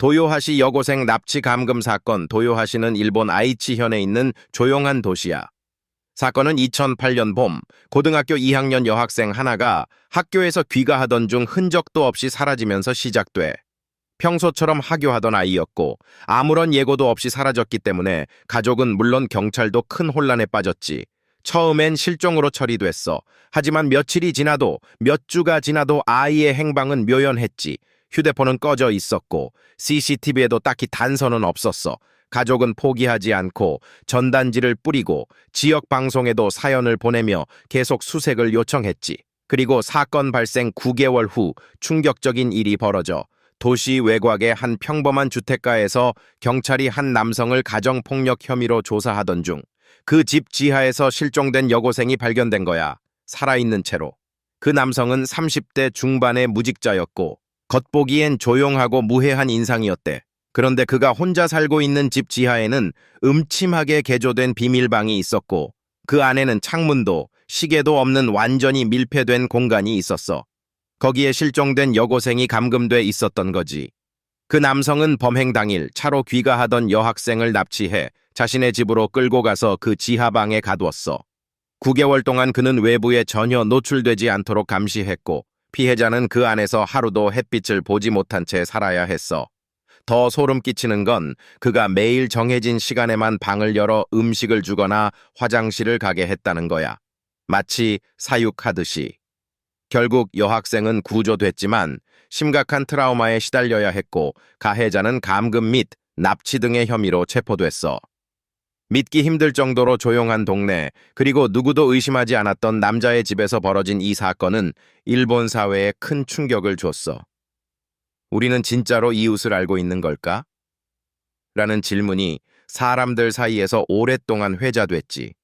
도요하시 여고생 납치 감금 사건 도요하시는 일본 아이치현에 있는 조용한 도시야. 사건은 2008년 봄 고등학교 2학년 여학생 하나가 학교에서 귀가하던 중 흔적도 없이 사라지면서 시작돼. 평소처럼 하교하던 아이였고 아무런 예고도 없이 사라졌기 때문에 가족은 물론 경찰도 큰 혼란에 빠졌지. 처음엔 실종으로 처리됐어. 하지만 며칠이 지나도 몇 주가 지나도 아이의 행방은 묘연했지. 휴대폰은 꺼져 있었고 CCTV에도 딱히 단서는 없었어. 가족은 포기하지 않고 전단지를 뿌리고 지역 방송에도 사연을 보내며 계속 수색을 요청했지. 그리고 사건 발생 9개월 후 충격적인 일이 벌어져 도시 외곽의 한 평범한 주택가에서 경찰이 한 남성을 가정폭력 혐의로 조사하던 중 그 집 지하에서 실종된 여고생이 발견된 거야. 살아있는 채로. 그 남성은 30대 중반의 무직자였고 겉보기엔 조용하고 무해한 인상이었대. 그런데 그가 혼자 살고 있는 집 지하에는 음침하게 개조된 비밀방이 있었고 그 안에는 창문도 시계도 없는 완전히 밀폐된 공간이 있었어. 거기에 실종된 여고생이 감금돼 있었던 거지. 그 남성은 범행 당일 차로 귀가하던 여학생을 납치해 자신의 집으로 끌고 가서 그 지하방에 가두었어. 9개월 동안 그는 외부에 전혀 노출되지 않도록 감시했고 피해자는 그 안에서 하루도 햇빛을 보지 못한 채 살아야 했어. 더 소름 끼치는 건 그가 매일 정해진 시간에만 방을 열어 음식을 주거나 화장실을 가게 했다는 거야. 마치 사육하듯이. 결국 여학생은 구조됐지만 심각한 트라우마에 시달려야 했고 가해자는 감금 및 납치 등의 혐의로 체포됐어. 믿기 힘들 정도로 조용한 동네, 그리고 누구도 의심하지 않았던 남자의 집에서 벌어진 이 사건은 일본 사회에 큰 충격을 줬어. 우리는 진짜로 이웃을 알고 있는 걸까? 라는 질문이 사람들 사이에서 오랫동안 회자됐지.